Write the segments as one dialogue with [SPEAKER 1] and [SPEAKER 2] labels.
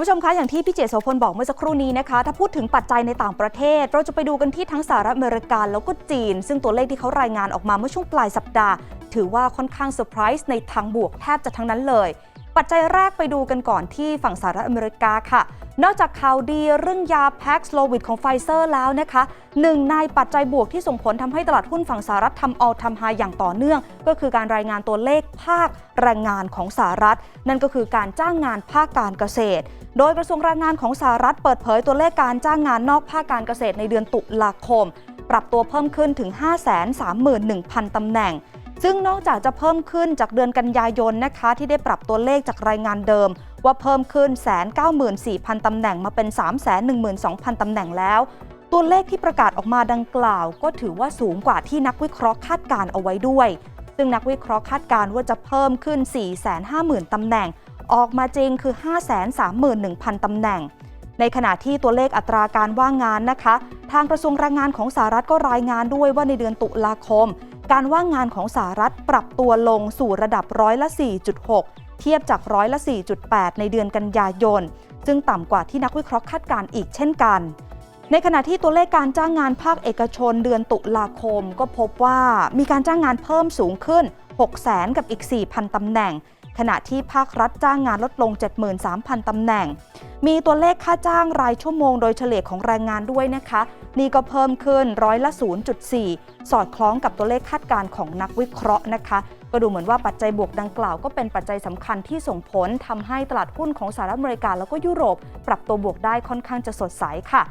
[SPEAKER 1] คุณผู้ชมคะอย่างที่พี่เจโสพลบอกเมื่อสักครู่นี้นะคะ ถ้าพูดถึงปัจจัยในต่างประเทศ เราจะไปดูกันที่ทั้งสหรัฐอเมริกาแล้วก็จีน ซึ่งตัวเลขที่เขารายงานออกมาเมื่อช่วงปลายสัปดาห์ ถือว่าค่อนข้างเซอร์ไพรส์ในทางบวกแทบจะทั้งนั้นเลย ปัจจัยแรกไปดูกันก่อนที่ฝั่งสหรัฐอเมริกาค่ะ นอกจากข่าวดีเรื่องยาแพ็กสโลวิดของไฟเซอร์แล้วนะคะหนึ่งในปัจจัยบวกที่ส่งผลทำให้ตลาดหุ้นฝั่งสหรัฐทำออลทำไฮอย่างต่อเนื่อง ก็คือการรายงานตัวเลขภาคแรงงานของสหรัฐ นั่นก็คือการจ้างงานภาคการเกษตร โดยกระทรวงแรงงานของสหรัฐเปิดเผยตัวเลขการจ้างงานนอกภาคการเกษตรในเดือนตุลาคม ปรับตัวเพิ่มขึ้นถึง 531,000ตำแหน่ง ซึ่งนอกจากจะเพิ่มขึ้นจากเดือนกันยายนนะคะ ที่ได้ปรับตัวเลขจากรายงานเดิม ว่าเพิ่มขึ้น 194,000 ตำแหน่งมาเป็น 312,000 ตำแหน่งแล้ว ตัวเลขที่ประกาศออกมาดังกล่าว ก็ถือว่าสูงกว่าที่นักวิเคราะห์คาดการเอาไว้ด้วย ซึ่งนักวิเคราะห์คาดการว่าจะเพิ่มขึ้น 450,000 ตำแหน่ง ออกมาจริงคือ 531,000 ตำแหน่งในขณะที่ตัวเลขอัตราการว่างงานนะคะ ทางกระทรวงแรงงานของสหรัฐก็รายงานด้วยว่าในเดือนตุลาคม การว่างงานของสหรัฐปรับตัวลงสู่ระดับร้อยละ 4.6 เทียบจากร้อยละ 4.8 ในเดือนกันยายน ซึ่งต่ำกว่าที่นักวิเคราะห์คาดการณ์อีกเช่นกัน ในขณะที่ตัวเลขการจ้างงานภาคเอกชนเดือนตุลาคม ก็พบว่ามีการจ้างงานเพิ่มสูงขึ้น 600,000กับอีก 4,000ตำแหน่ง ขณะที่ภาครัฐจ้างงานลดลง 73,000 ตำแหน่ง มีตัวเลขค่าจ้างรายชั่วโมงโดยเฉลี่ยของแรงงานด้วยนะคะ นี่ก็เพิ่มขึ้นร้อยละ 0.4 สอดคล้องกับตัวเลขคาดการณ์ของนักวิเคราะห์นะคะ ก็ดูเหมือนว่าปัจจัยบวกดังกล่าวก็เป็นปัจจัยสำคัญที่ส่งผลทำให้ตลาดหุ้นของสหรัฐอเมริกาแล้วก็ยุโรป ปรับตัวบวกได้ค่อนข้างจะสดใสค่ะ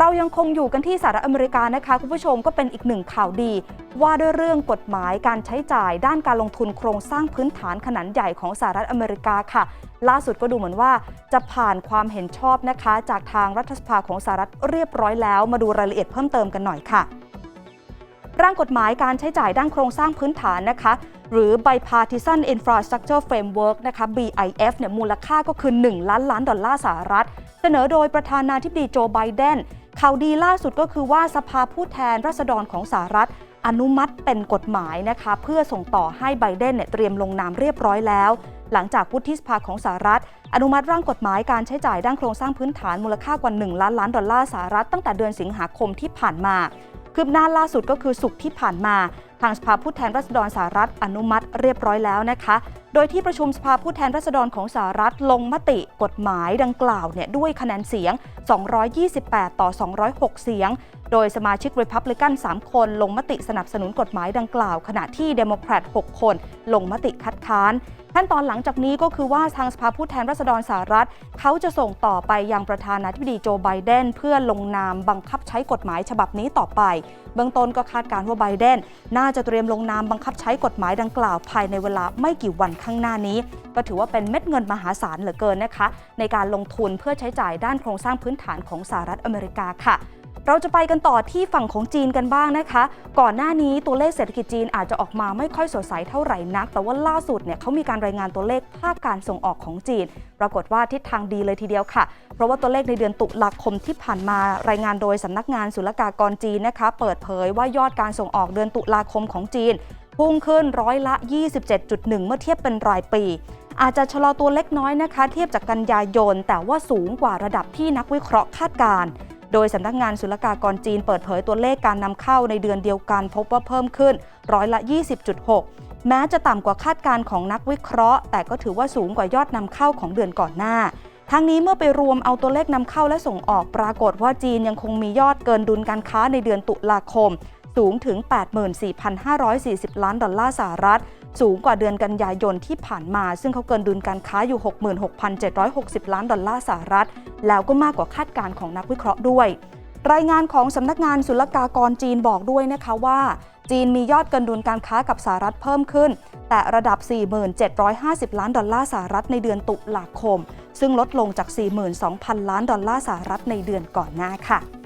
[SPEAKER 1] เรายังคงอยู่กันที่สหรัฐอเมริกานะคะ คุณผู้ชมก็เป็นอีกหนึ่งข่าวดี ว่าด้วยเรื่องกฎหมายการใช้จ่ายด้านการลงทุนโครงสร้างพื้นฐานขนาดใหญ่ของสหรัฐอเมริกาค่ะ ล่าสุดก็ดูเหมือนว่าจะผ่านความเห็นชอบนะคะ จากทางรัฐสภาของสหรัฐเรียบร้อยแล้ว มาดูรายละเอียดเพิ่มเติมกันหน่อยค่ะ ร่างกฎหมายการใช้จ่ายด้านโครงสร้างพื้นฐานนะคะ หรือ Bipartisan Infrastructure Framework นะคะ BIF เนี่ยมูลค่าก็คือ 1 ล้านล้านดอลลาร์สหรัฐ เสนอโดยประธานาธิบดีโจไบเดน ข่าวดีล่าสุดก็คือว่าสภาผู้แทนราษฎรของสหรัฐ อนุมัติเป็นกฎหมายนะคะ เพื่อส่งต่อให้ไบเดนเนี่ยเตรียมลงนามเรียบร้อยแล้ว หลังจากวุฒิสภาของสหรัฐ อนุมัติร่างกฎหมายการใช้จ่ายด้านโครงสร้างพื้นฐานมูลค่ากว่า 1 ล้านล้านดอลลาร์สหรัฐตั้งแต่เดือนสิงหาคมที่ผ่านมา คืบหน้าล่าสุดก็คือสุกร์ที่ผ่านมา ทางสภาผู้แทนราษฎรสหรัฐอนุมัติเรียบร้อยแล้วนะคะ โดยที่ประชุมสภาผู้แทนราษฎรของสหรัฐลงมติกฎหมายดังกล่าวเนี่ยด้วยคะแนนเสียง 228 ต่อ 206 เสียง โดยสมาชิกรีพับลิกัน 3 คนลงมติสนับสนุนกฎหมายดังกล่าว ขณะที่เดโมแครต 6 คน ลงมติคัดค้าน ขั้นตอนหลังจากนี้ก็คือว่าทางสภาผู้แทนราษฎรสหรัฐ เขาจะส่งต่อไปยังประธานาธิบดีโจไบเดนเพื่อลงนามบังคับใช้กฎหมายฉบับนี้ต่อไป เบื้องต้นก็คาดการณ์ว่าไบเดนน่าจะเตรียมลงนามบังคับใช้กฎหมายดังกล่าวภายในเวลาไม่กี่วันข้างหน้านี้ ก็ถือว่าเป็นเม็ดเงินมหาศาลเหลือเกินนะคะ ในการลงทุนเพื่อใช้จ่ายด้านโครงสร้างพื้นฐานของสหรัฐอเมริกาค่ะ เราจะไปกันต่อที่ฝั่งของจีนกันบ้างนะคะ ก่อนหน้านี้ตัวเลขเศรษฐกิจจีนอาจจะออกมาไม่ค่อยสดใสเท่าไหร่นัก แต่ว่าล่าสุดเนี่ยเขามีการรายงานตัวเลขภาคการส่งออกของจีน ปรากฏว่าทิศทางดีเลยทีเดียวค่ะ เพราะว่าตัวเลขในเดือนตุลาคมที่ผ่านมารายงานโดยสำนักงานศุลกากรจีนนะคะ เปิดเผยว่ายอดการส่งออกเดือนตุลาคมของจีนพุ่งขึ้นร้อยละ 27.1 เมื่อเทียบเป็นรายปี อาจจะชะลอตัวเล็กน้อยนะคะ เทียบจากกันยายน แต่ว่าสูงกว่าระดับที่นักวิเคราะห์คาดการณ์ โดยสำนักงานศุลกากรจีนเปิดเผยตัวเลขการนำเข้าในเดือนเดียวกัน พบว่าเพิ่มขึ้นร้อยละ 20.6 แม้จะต่ำกว่าคาดการณ์ของนักวิเคราะห์ แต่ก็ถือว่าสูงกว่ายอดนำเข้าของเดือนก่อนหน้าทั้งนี้เมื่อไปรวมเอาตัวเลขนำเข้าและส่งออกปรากฏว่าจีนยังคงมียอดเกินดุลการค้าในเดือนตุลาคม สูงถึง 84,540 ล้านดอลลาร์สหรัฐ สูงกว่าเดือนกันยายนที่ผ่านมา ซึ่งเขาเกินดุลการค้าอยู่ 66,760 ล้านดอลลาร์สหรัฐ แล้วก็มากกว่าคาดการณ์ของนักวิเคราะห์ด้วย รายงานของสำนักงานศุลกากรจีนบอกด้วยนะคะว่า จีนมียอดเกินดุลการค้ากับสหรัฐเพิ่มขึ้น แต่ระดับ 4750 ล้านดอลลาร์สหรัฐในเดือนตุลาคม ซึ่งลดลงจาก 42,000 ล้านดอลลาร์สหรัฐในเดือนก่อนหน้าค่ะ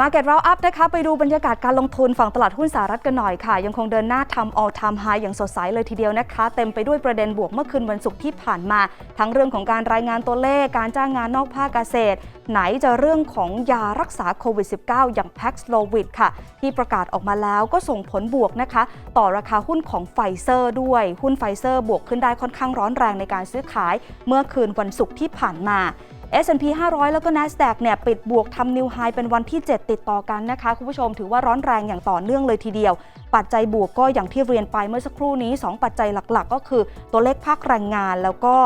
[SPEAKER 1] Market Round Up นะคะไปดูบรรยากาศการลงทุนฝั่งตลาดหุ้นสหรัฐกันหน่อยค่ะ ยังคงเดินหน้าทำ all time high อย่างสดใสเลยทีเดียวนะคะ เต็มไปด้วยประเด็นบวกเมื่อคืนวันศุกร์ที่ผ่านมา ทั้งเรื่องของการรายงานตัวเลขการจ้างงานนอกภาคเกษตร ไหนจะเรื่องของยารักษาโควิด -19 อย่าง Paxlovid ค่ะ ที่ประกาศออกมาแล้วก็ส่งผลบวกนะคะ ต่อราคาหุ้นของไฟเซอร์ด้วยหุ้นไฟเซอร์บวกขึ้นได้ค่อนข้างร้อนแรงในการซื้อขาย เมื่อคืนวันศุกร์ที่ผ่านมา S&P 500 แล้วก็ NASDAQ เนี่ยปิดบวกทำนิวไฮเป็นวันที่ 7 ติดต่อกันนะคะ คุณผู้ชมถือว่าร้อนแรงอย่างต่อเนื่องเลยทีเดียว ปัจจัยบวกก็อย่างที่เรียนไปเมื่อสักครู่นี้ 2 ปัจจัยหลักๆ ก็คือตัวเลขภาคแรงงาน แล้วก็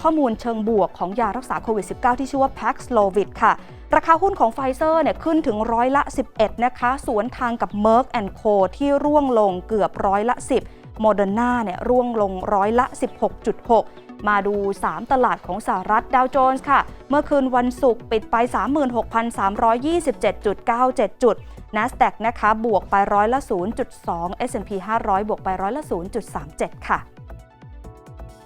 [SPEAKER 1] ข้อมูลเชิงบวกของยารักษาโควิด -19 ที่ชื่อว่า Paxlovid ค่ะราคาหุ้นของไฟเซอร์เนี่ยขึ้นถึงร้อยละ 11 นะคะ สวนทางกับ Merck Co ที่ร่วงลงเกือบร้อยละ 10 โมเดอร์นาเนี่ยร่วงลงร้อยละ 16.6 มาดู 3 ตลาดของสหรัฐดาวโจนส์ค่ะ เมื่อคืนวันศุกร์ปิดไป 36,327.97 จุด NASDAQ นะคะบวกไปร้อยละ 0.2 S&P 500 บวกไปร้อยละ 0.37 ค่ะ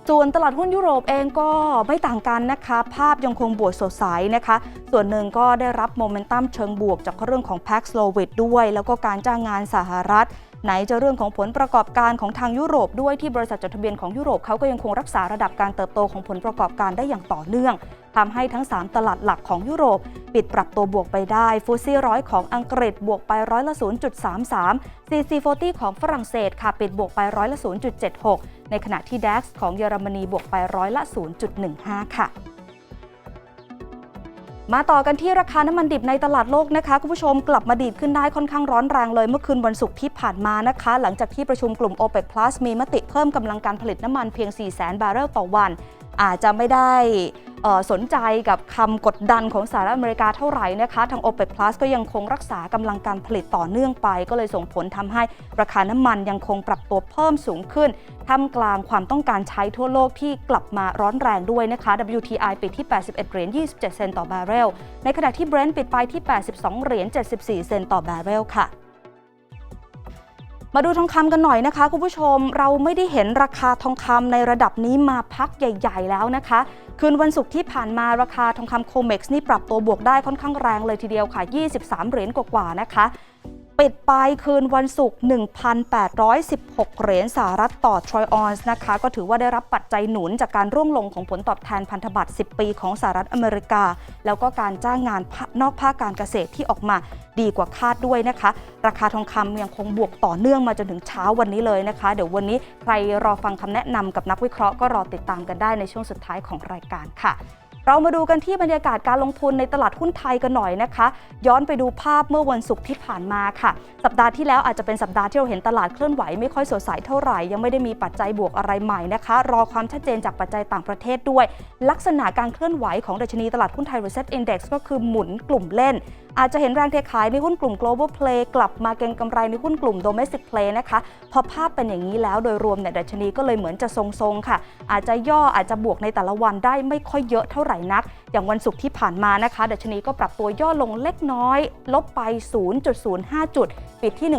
[SPEAKER 1] ส่วนตลาดหุ้นยุโรปเองก็ไม่ต่างกันนะคะ ภาพยังคงบวกสดใสนะคะ ส่วนหนึ่งก็ได้รับโมเมนตัมเชิงบวกจากเรื่องของ Paxlovid ด้วย แล้วก็การจ้างงานสหรัฐ ไหนจะเรื่องของผลประกอบการของทางยุโรปด้วยที่บริษัทจดทะเบียนของยุโรปเขาก็ยังคงรักษาระดับการเติบโตของผลประกอบการได้อย่างต่อเนื่องทำให้ทั้ง 3 ตลาดหลักของยุโรป ปิดปรับตัวบวกไปได้ฟูซี่ร้อยของอังกฤษบวกไปร้อยละ 0.33 CC40 ของฝรั่งเศสค่ะปิดบวกไปร้อยละ 0.76 ในขณะที่ DAX ของเยอรมนีบวกไปร้อยละ 0.15 ค่ะ มาต่อกันที่ราคาน้ำมันดิบในตลาดโลกนะคะคุณผู้ชมกลับมาดีดขึ้นได้ค่อนข้างร้อนแรงเลยเมื่อคืนวันศุกร์ที่ผ่านมานะคะ หลังจากที่ประชุมกลุ่ม OPEC Plus มีมติเพิ่มกำลังการผลิตน้ำมันเพียง 4 0 0 0 0 0 บาร์เรลต่อวัน อาจจะไม่ได้สนใจกับคำกดดันของสหรัฐอเมริกาเท่าไหร่นะคะทาง OPEC Plus ก็ยังคงรักษากำลังการผลิตต่อเนื่องไป ก็เลยส่งผลทำให้ราคาน้ำมันยังคงปรับตัวเพิ่มสูงขึ้นท่ามกลางความต้องการใช้ทั่วโลกที่กลับมาร้อนแรงด้วยนะคะ WTI ปิดที่ 81 เหรียญ 27 เซนต์ต่อบาร์เรล ในขณะที่ Brent ปิดไปที่ 82 เหรียญ 74 เซนต์ต่อบาร์เรลค่ะ มาดูทองคำกันหน่อยนะคะคุณผู้ชมเราไม่ได้เห็นราคาทองคำในระดับนี้มาพักใหญ่ ๆ แล้วนะคะ คืนวันศุกร์ที่ผ่านมาราคาทองคำโคเม็กซ์นี่ปรับตัวบวกได้ค่อนข้างแรงเลยทีเดียวค่ะ 23 เหรียญกว่าๆนะคะ ปิดไปคืนวันศุกร์ 1,816 เหรียญสหรัฐต่อทรอยออนซ์นะคะ ก็ถือว่าได้รับปัจจัยหนุนจากการร่วงลงของผลตอบแทนพันธบัตร 10 ปีของสหรัฐอเมริกา แล้วก็การจ้างงานนอกภาคการเกษตรที่ออกมาดีกว่าคาดด้วยนะคะ ราคาทองคำยังคงบวกต่อเนื่องมาจนถึงเช้าวันนี้เลยนะคะ เดี๋ยววันนี้ใครรอฟังคำแนะนำกับนักวิเคราะห์ก็รอติดตามกันได้ในช่วงสุดท้ายของรายการค่ะ เรามาดูกันที่บรรยากาศการลงทุนในตลาดหุ้นไทยกันหน่อยนะคะ ย้อนไปดูภาพเมื่อวันศุกร์ที่ผ่านมาค่ะ สัปดาห์ที่แล้วอาจจะเป็นสัปดาห์ที่เราเห็นตลาดเคลื่อนไหวไม่ค่อยสดใสเท่าไหร่ยังไม่ได้มีปัจจัยบวกอะไรใหม่นะคะ รอความชัดเจนจากปัจจัยต่างประเทศด้วย ลักษณะการเคลื่อนไหวของดัชนีตลาดหุ้นไทย Reset Index ก็คือหมุนกลุ่มเล่น อาจจะเห็นแรงเทขายในหุ้นกลุ่ม global play กลับมาเก็งกำไรในหุ้นกลุ่ม domestic play นะคะพอภาพเป็นอย่างนี้แล้วโดยรวมเนี่ยดัชนีก็เลยเหมือนจะทรงๆค่ะ อาจจะย่ออาจจะบวกในแต่ละวันได้ไม่ค่อยเยอะเท่าไหร่นัก อย่างวันศุกร์ที่ผ่านมานะคะดัชนีก็ปรับตัวย่อลงเล็กน้อย ลบไป 0.05 จุด ปิดที่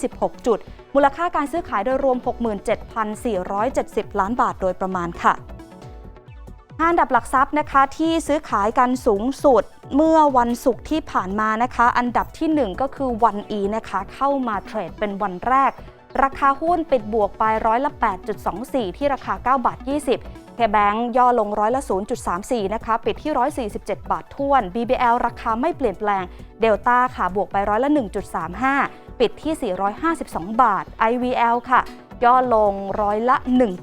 [SPEAKER 1] 1,626 จุด มูลค่าการซื้อขายโดยรวม 67,470 ล้านบาทโดยประมาณค่ะห้าอันดับหลักทรัพย์นะคะที่ซื้อขายกันสูงสุดเมื่อวันศุกร์ที่ผ่านมานะคะ อันดับที่ 1 ก็คือวันอีนะคะเข้ามาเทรดเป็นวันแรก ราคาหุ้นปิดบวกไปร้อยละ8.24 ที่ราคา 9 บาท 20 เคแบงย่อลงร้อยละ 0.34 นะคะ ปิดที่ 147 บาทท่วน BBL ราคาไม่เปลี่ยนแปลง เดลต้าค่ะ บวกไปร้อยละ 1.35 ปิดที่ 452 บาท IVL ค่ะ ย่อลงร้อยละ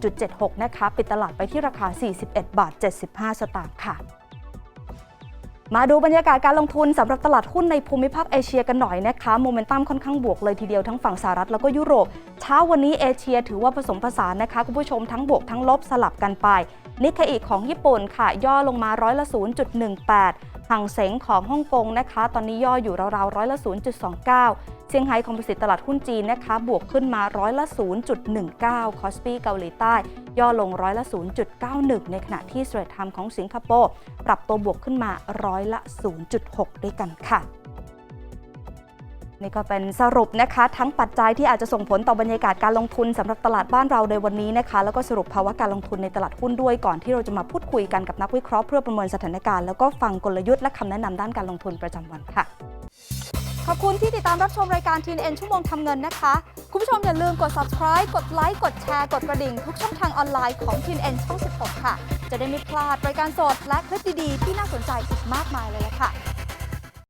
[SPEAKER 1] 1.76 นะคะ ปิดตลาดไปที่ราคา 41 บาท 75 สตางค์ค่ะ มาดูบรรยากาศการลงทุนสำหรับตลาดหุ้นในภูมิภาคเอเชียกันหน่อยนะคะโมเมนตัมค่อนข้างบวกเลยทีเดียวทั้งฝั่งสหรัฐแล้วก็ยุโรป เช้าวันนี้เอเชียถือว่าผสมผสานนะคะคุณผู้ชมทั้งบวกทั้งลบสลับกันไปนิกเคอิของญี่ปุ่นค่ะ ย่อลงมาร้อยละ 0.18างเสงของฮ่องกงนะคะ ตอนนี้ย่ออยู่ราวๆร้อยละ 0.29 เซี่ยงไฮ้คอมโพสิตตลาดหุ้นจีนนะคะ บวกขึ้นมาร้อยละ 0.19 คอสปีเกาหลีใต้ ย่อลงร้อยละ 0.91 ในขณะที่สเตรทไทม์ของสิงคโปร์ปรับตัวบวกขึ้นมาร้อยละ 0.6 ด้วยกันค่ะ นี่ก็เป็นสรุปนะคะทั้งปัจจัยที่อาจจะส่งผลต่อบรรยากาศการลงทุนสำหรับตลาดบ้านเราในวันนี้นะคะ แล้วก็สรุปภาวะการลงทุนในตลาดหุ้นด้วยก่อนที่เราจะมาพูดคุยกันกับนักวิเคราะห์เพื่อประเมินสถานการณ์แล้วก็ฟังกลยุทธ์และคำแนะนำด้านการลงทุนประจำวันค่ะ ขอบคุณที่ติดตามรับชมรายการ TNN ชั่วโมงทำเงินนะคะ คุณผู้ชมอย่าลืมกด subscribe กดไลค์กดแชร์กดกระดิ่งทุกช่องทางออนไลน์ของ TNN ช่อง 16 ค่ะ จะได้ไม่พลาดรายการสดและคลิปดีๆที่น่าสนใจอีกมากมายเลยละค่ะ